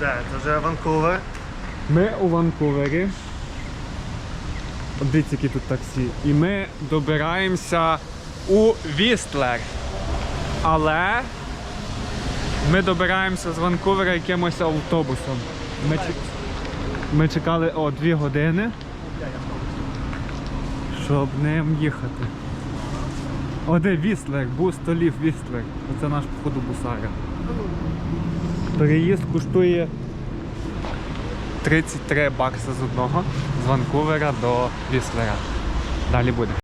Де? Це вже Ванкувер. Ми у Ванкувері. Дивіться, які тут таксі. І ми добираємося у Вістлер. Але ми добираємося з Ванкувера якимось автобусом. Ми, ми чекали о, дві години, щоб ним їхати. О, де Вістлер, бус Толів Вістлер. Оце наш походу бусара. Переїзд коштує 33 бакси з одного з Ванкувера до Віслера. Далі буде.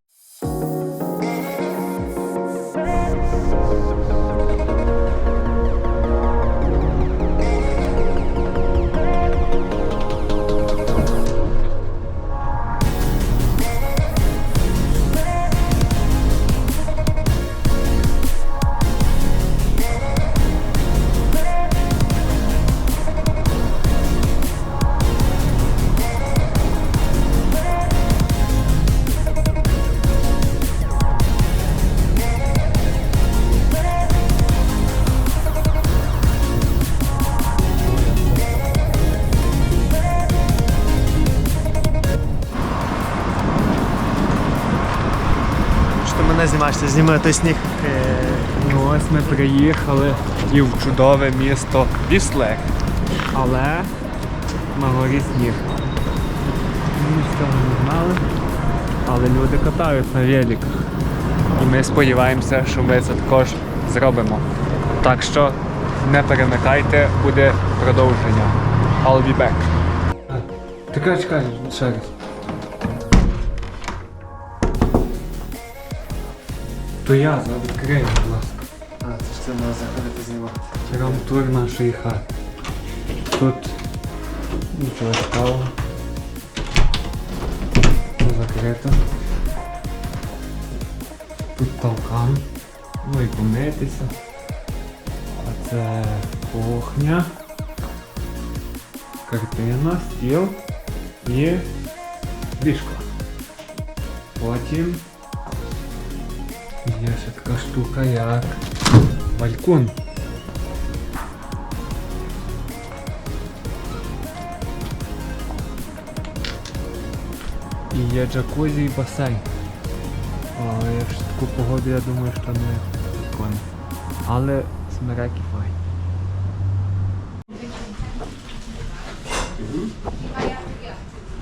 Мене знімаєш? Ти зніми той сніг. Е, Ну ось ми приїхали і в чудове місто Віслер. Але на горі сніг. Ми з цього не знали. Але люди катають на великах. І ми сподіваємося, що ми це також зробимо. Так що не перемикайте, буде продовження. I'll be back. Чекай, чекай, ще раз. То я відкрию, будь ласка. А, це ж це треба заходити знімати. Рам-тур нашої хати. Тут нічого цікавого. Закрито. Тут толкан. Ну і помитися. А це кухня. Картина, стіл і ліжко. Потім є ще така штука як балькон. І є джакузі і басейн. Але в таку погоду я думаю, що не прикольно. Але смереки файні.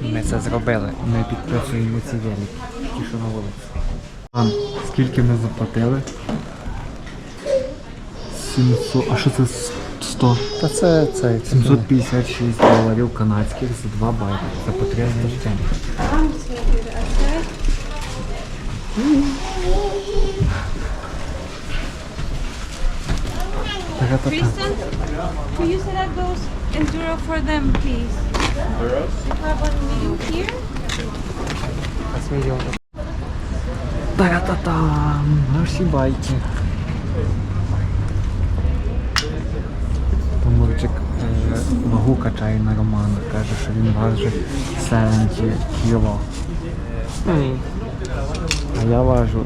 Ми це зробили. Ми підписуємо ці велики. Ті, що на вулиці. Скільки ми заплатили? 700. А що це 100? Та це цей. 756 доларів канадських за 2 байки. Це по 300 штук. Та-та-та. Kristen, can you set up those enduro for them, please? Enduros? You have one medium here? Та-та-там! Наші байки. Поморчик е, вагу качає на Романа. Каже, що він важить 70 кіло. А я важу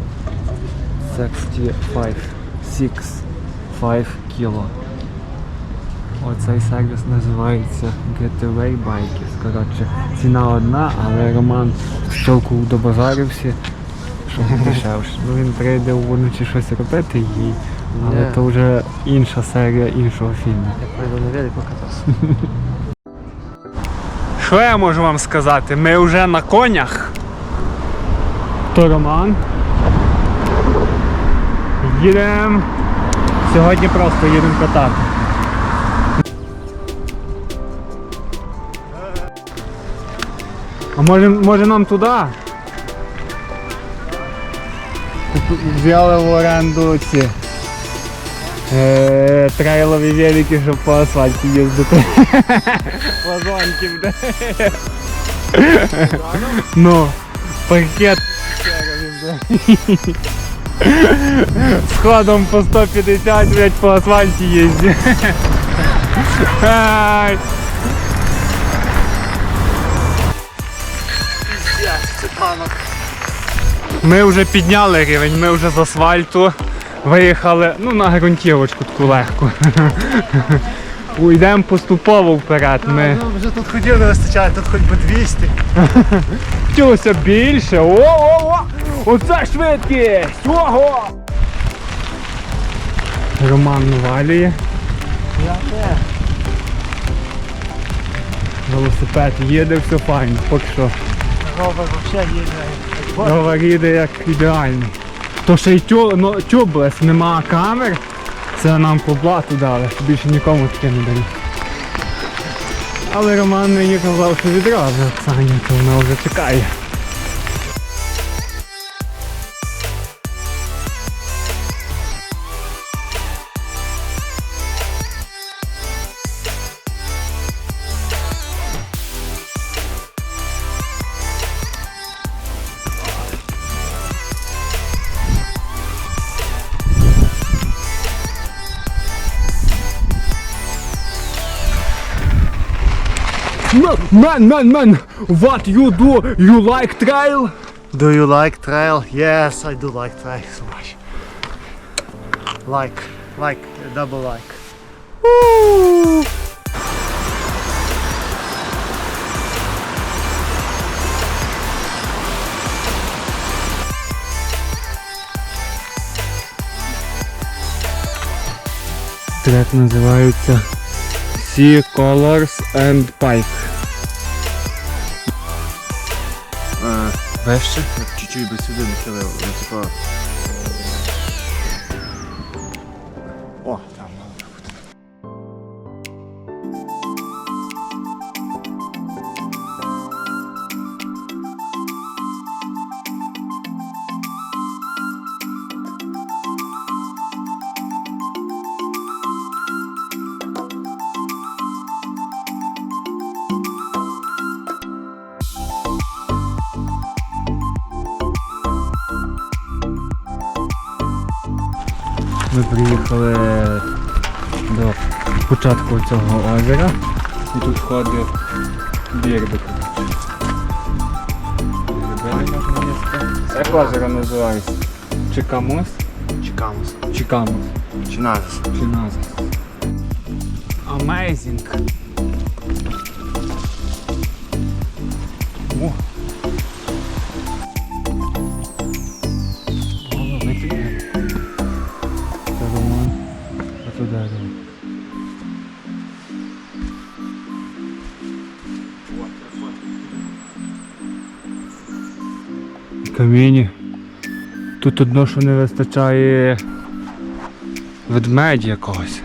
65, 65 кіло. Оцей сервіс називається Getaway Bikes. Коротше, ціна одна, але Роман щелку добазарився, щоб дешевше. Ну він прийде вночі щось робити і. Але то вже інша серія іншого фільму. Я пойду на велик покатався. Що я можу вам сказати? Ми вже на конях. То Роман. Їдемо. Сьогодні просто їдемо катати. А може, може нам туди? Взяли в оренду ці е, трейлові велики, щоб по асфальті їздити. Вазонки, бля. Ну, пакет. З ходом по 150, блядь, по асфальті їздить. Ай. Ми вже підняли рівень, ми вже з асфальту виїхали ну, на ґрунтівочку таку легку. уйдемо поступово вперед. Ми Ну, вже тут ходів не вистачає, тут хоч би 200. хотілося більше. О-о-о! Оце швидкість! Ого! Роман навалює. Я. Велосипед їде, все файно, поки що. Ровер взагалі їде. Ровер їде як ідеальний. То ще й тю, ну, тюблес, нема камер. Це нам по блату дали, більше нікому таке не дали. Але Роман мені казав, що відразу Оксані, то вона вже чекає. Man, man, man, what you do? You like trail? Do you like trail? Yes, I do like trail so much. Like, like, double like. Трек називається Sea Colors and Pipe. Вище? Чуть-чуть би сюди нахилив. Ну, типа. Приїхали до початку цього озера. І тут ходив бірбик. Як озеро називається? Чикамос? Чекамус. Чикамос. Чиназис. Чиназис. Amazing. Камінь. Тут одно, що не вистачає ведмедя якогось.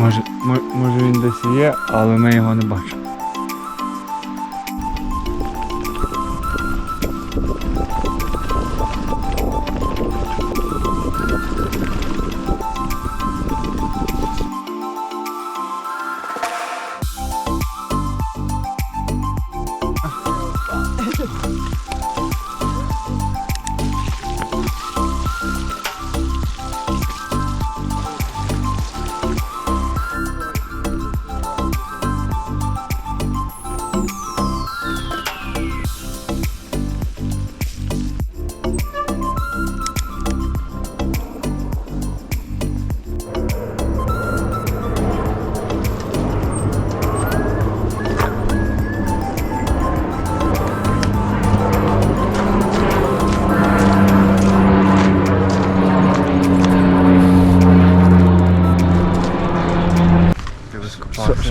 Може, може він десь є, але ми його не бачимо.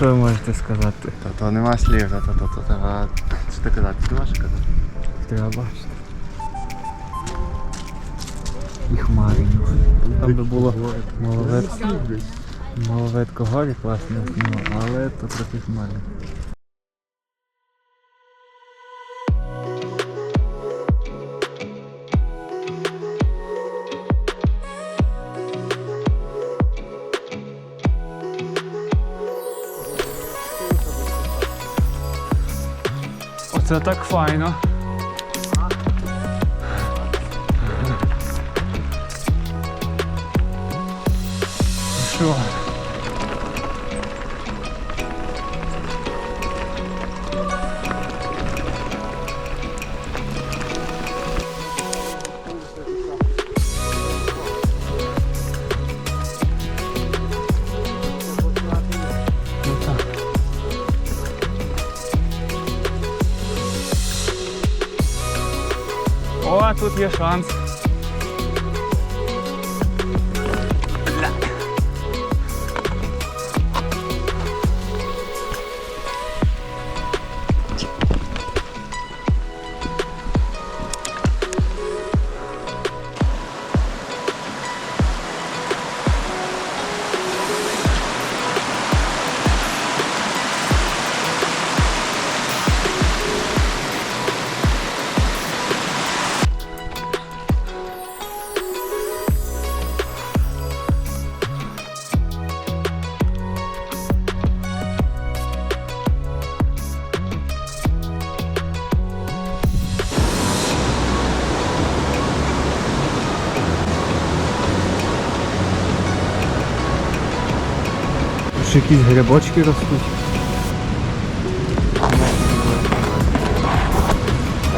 Що ви можете сказати? Та то нема слів, та то то то треба. Що ти казати? Ти можеш казати? Треба бачити. І хмари. Там би було маловидко. Горі класно але то трохи хмари. Оце так файно. Що? шанс. Ще якісь грибочки ростуть.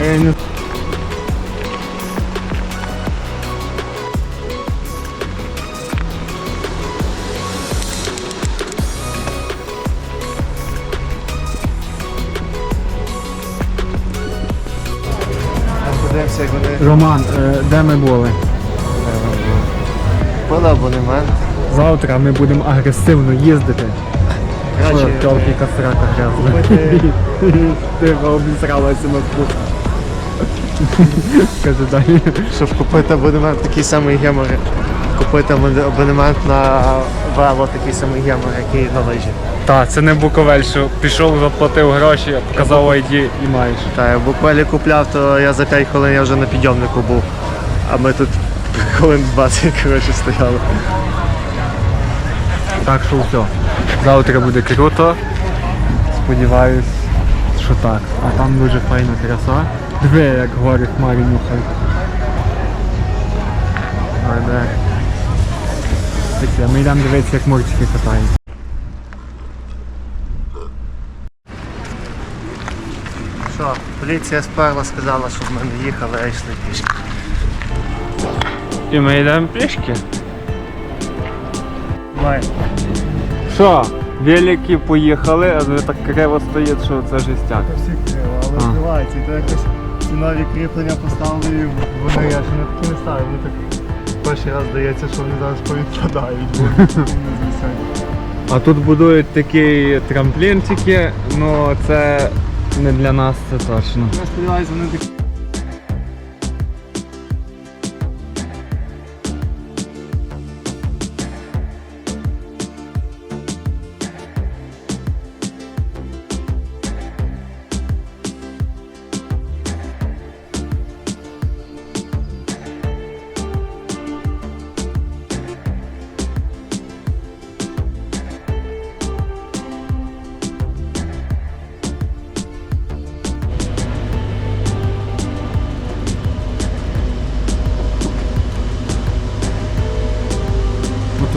А я не... Роман, е, де ми були? купили абонемент. Завтра ми будемо агресивно їздити. Тілки касрака грязна. Ти обісралася на вкус. Каже далі. щоб купити абонемент такий самий гемор, купити абонемент на вело такий самий гемор, який на лижі. Так, це не Буковель, що пішов, заплатив гроші, показав ID і маєш. Та я буквально купляв, то я за 5 хвилин я вже на підйомнику був. А ми тут хвилин 20 коротше, стояли. Так що все. Завтра буде круто. Сподіваюсь, що так. А там дуже файна краса. Диви, як гори хмарі нюхають. Де. Ми йдемо дивитися, як морчики катають. Що, поліція сперла, сказала, щоб ми не їхали, а йшли пішки. І ми йдемо пішки. Май. Що, велики поїхали, а ви так криво стоїть, що це жестяк. Всі криво, але А. відбувається. І то якось ці нові кріплення поставили, і вони я ще не такі не ставив. Мені так перший раз здається, що вони зараз повідпадають. вони. А тут будують такі трамплінчики, ну це не для нас, це точно. Я сподіваюся, вони такі.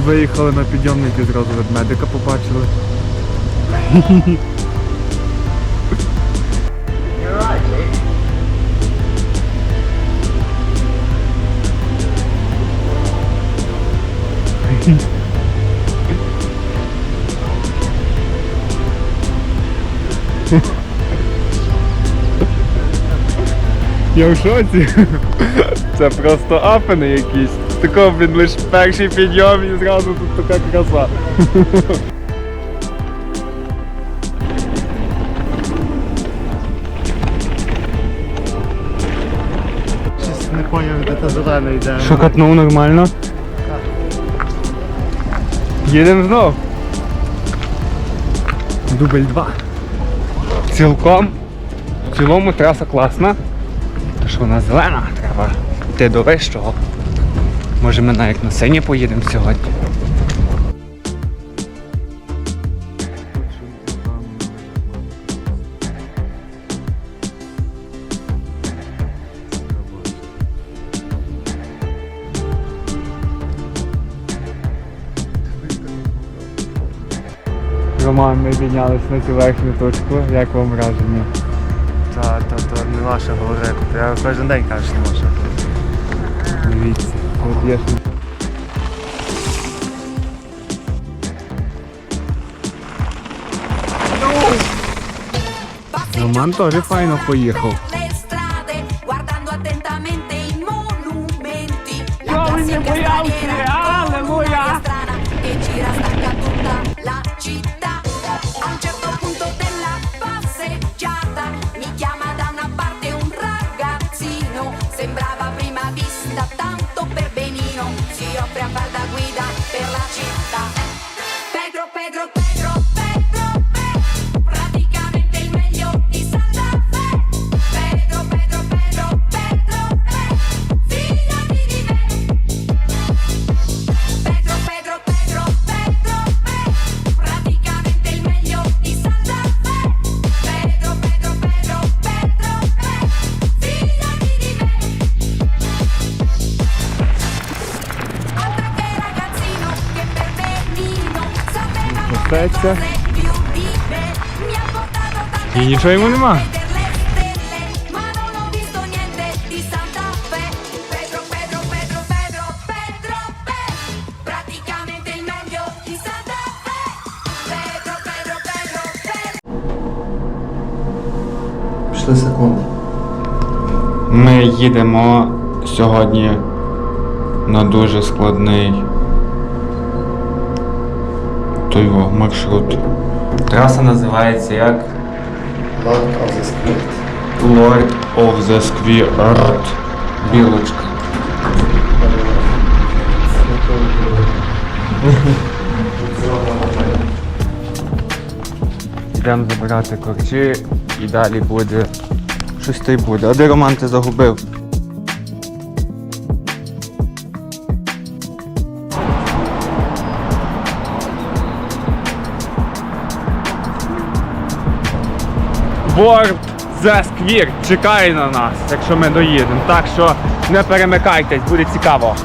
Виїхали на підйомник і зразу ведмедика побачили. Я в шоці. Це просто афини якісь. Такого він лише перший підйом і зразу тут така краса. Щось не поняв, де та зелена йде. Що катнув нормально? Їдемо знов. Дубль 2. Цілком. В цілому траса класна. То що вона зелена, треба йти до вищого. Може ми навіть на сині поїдемо сьогодні. Роман, ми піднялися на цю верхню точку. Як вам враження? Та, та, то не ваше говорити. Я кожен день кажу, що не ваше. От є. Роман теж файно поїхав. Fe. Pedro, Pedro, Pedro, Pedro. Пішли секунди. Ми їдемо сьогодні на дуже складний той во, маршрут. Траса називається як Лад of the script. Lord of the Squirt. Білочка. Йдемо забирати корчі і далі буде. Щось та й буде. А де Роман ти загубив? Ворд The Square чекає на нас, якщо ми доїдемо. Так що не перемикайтесь, буде цікаво.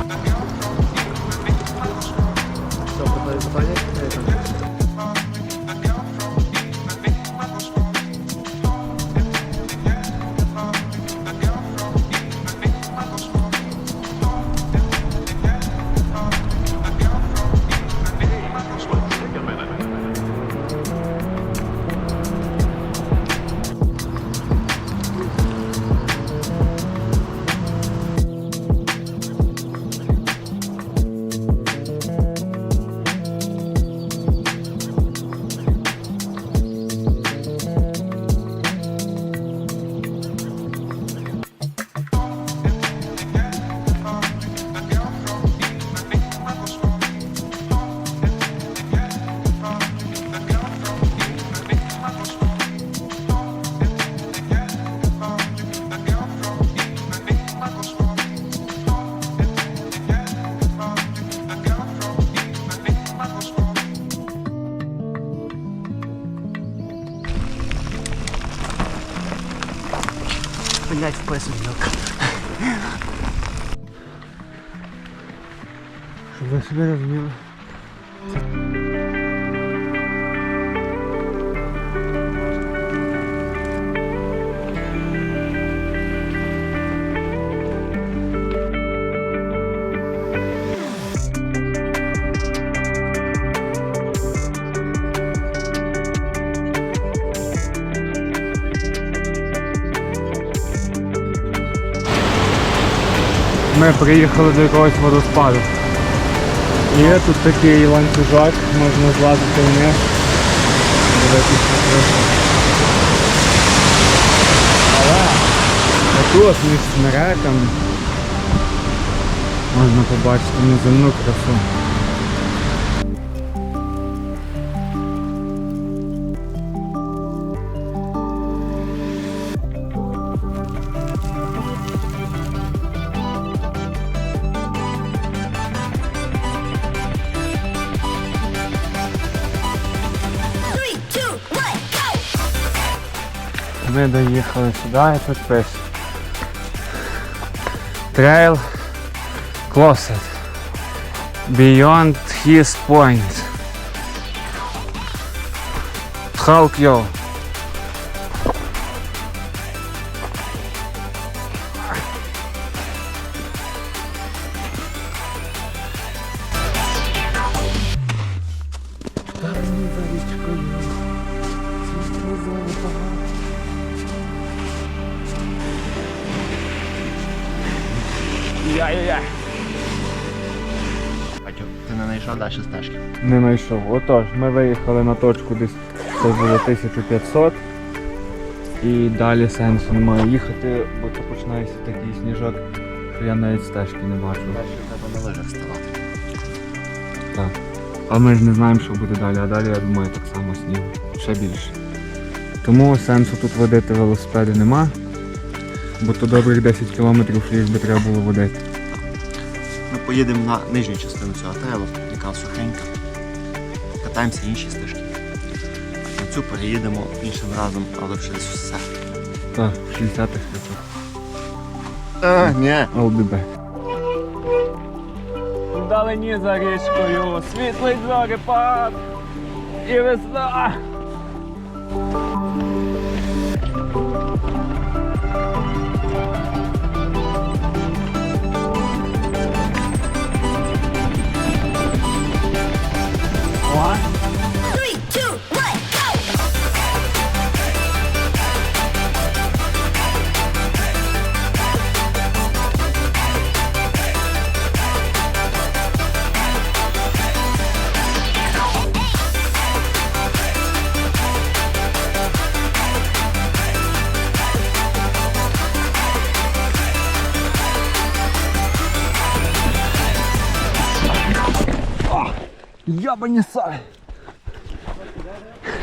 小休みに乗るか。い滑らず見 Ми приїхали до якогось водоспаду. Є тут такий ланцюжок, можна злазити. Дивитися на красу. Але отут між смеrekами можна побачити неземну красу. Ми доїхали сюди і тут пише. Beyond his point. Hulk yo. Далі стежки. Не знайшов. Отож, ми виїхали на точку десь це було 1500. І далі сенсу немає їхати, бо то починається такий сніжок, що я навіть стежки не бачу. Далі тебе на лижах ставати. Так. А ми ж не знаємо, що буде далі, а далі, я думаю, так само снігу. Ще більше. Тому сенсу тут водити велосипеди нема, бо то добрих 10 кілометрів, що їх би треба було водити. Ми поїдемо на нижню частину цього трейлу, яка сухенька. Катаємося інші стежки. На цю переїдемо іншим разом, але в 60-х. Так, в 60-х роках. А, ні. I'll. Вдалині за річкою, світлий зорепад і весна. Я бы не сай.